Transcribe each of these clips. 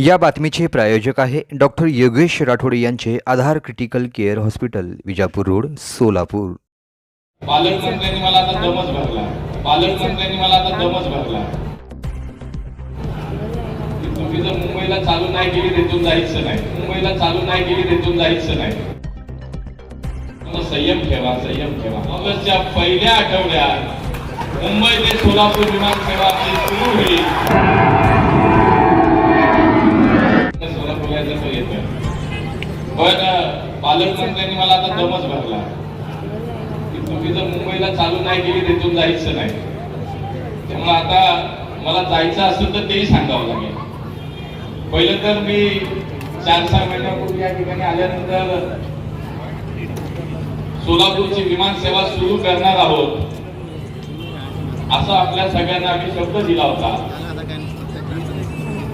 या बातमीचे प्रायोजक आहे डॉक्टर योगेश राठोड यांचे Aadhar critical care hospital Vijapur road Solapur. पालकमंत्र्यांनी मला आता दमच भरला. पालकमंत्र्यांनी मला आता दमच भरला. तुम्ही जर मुंबईला चालू नाही केली जायचं नाही. मुंबईला चालू नाही केली जायचं नाही. संयम ठेवा संयम ठेवा. ऑगस्टच्या पहिल्या आठवड्यात मुंबई ते सोलापूर विमान सेवा सुरू होईल. पण पालकमंत्र्यांनी मला आता दमच भरला. की तुम्ही जर मुंबईला चालू नाही केली तिथून जायचं नाही. त्यामुळे आता मला जायचं असेल तर तेही सांगावं लागेल. पहिलं तर मी चार सहा महिन्यापूर्वी या ठिकाणी आल्यानंतर सोलापूरची विमान सेवा सुरू करणार आहोत. असं आपल्या सगळ्यांना आम्ही शब्द दिला होता.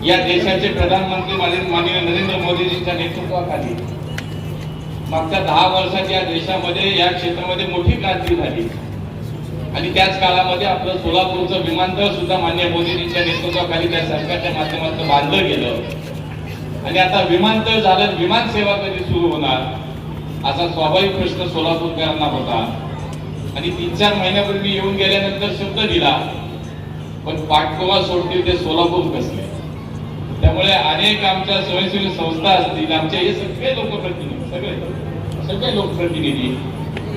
या देशाचे प्रधानमंत्री माननीय नरेंद्र मोदीजींच्या नेतृत्वाखाली मागच्या दहा वर्षात या देशामध्ये या क्षेत्रामध्ये मोठी क्रांती झाली. आणि त्याच काळामध्ये आपलं सोलापूरचं विमानतळ सुद्धा मान्य मोदीजींच्या नेतृत्वाखाली त्या सरकारच्या माध्यमातून बांधलं गेलं. आणि आता विमानतळ झालं विमान सेवा कधी सुरू होणार? असा स्वाभाविक प्रश्न सोलापूरकरांना होता. आणि तीन चार महिन्यापूर्वी येऊन गेल्यानंतर शब्द दिला पण पाठपोवा सोडतील ते सोलापूर कसले? त्यामुळे अनेक आमच्या स्वयंसेवी संस्था असतील आमचे हे सगळे लोकप्रतिनिधी सगळे सगळे लोकप्रतिनिधी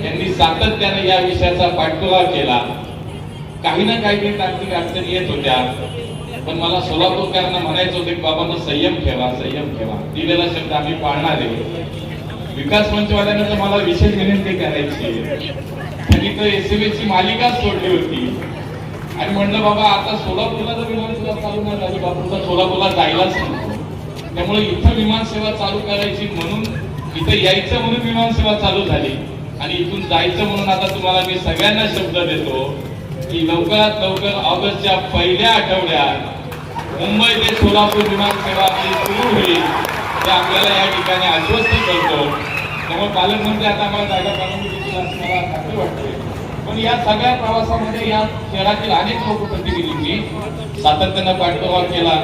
यांनी सातत्याने या विषयाचा पाठपुरावा केला. काही ना काही तांत्रिक अडचणी येत होत्या पण मला सोलापूरकरांना म्हणायचं होतं की बाबांना संयम ठेवा संयम ठेवा. दिलेला शब्द आम्ही पाळणार आहे. विकास मंचवाल्यांना तर मला विशेष विनंती करायची त्यांनी तर एसएमएची मालिकाच सोडली होती. आणि म्हणलं बाबा आता सोलापूरला जर विमान सेवा चालू नाही झाली बापूचा सोलापूरला जायलाच त्यामुळे इथं विमान सेवा चालू करायची म्हणून इथं यायचं म्हणून विमान सेवा चालू झाली. आणि इथून जायचं म्हणून आता तुम्हाला मी सगळ्यांना शब्द देतो की लवकरात लवकर ऑगस्टच्या पहिल्या आठवड्यात मुंबई ते सोलापूर विमान सेवा आपली सुरू होईल ते आपल्याला या ठिकाणी आश्वस्त करतो. त्यामुळे पालकमंत्री आता आम्हाला जागा काढून असं मला खात्री वाटते. पण या सगळ्या प्रवासामध्ये या शहरातील अनेक लोकप्रतिनिधींनी सातत्यानं पाठपुरावा केला.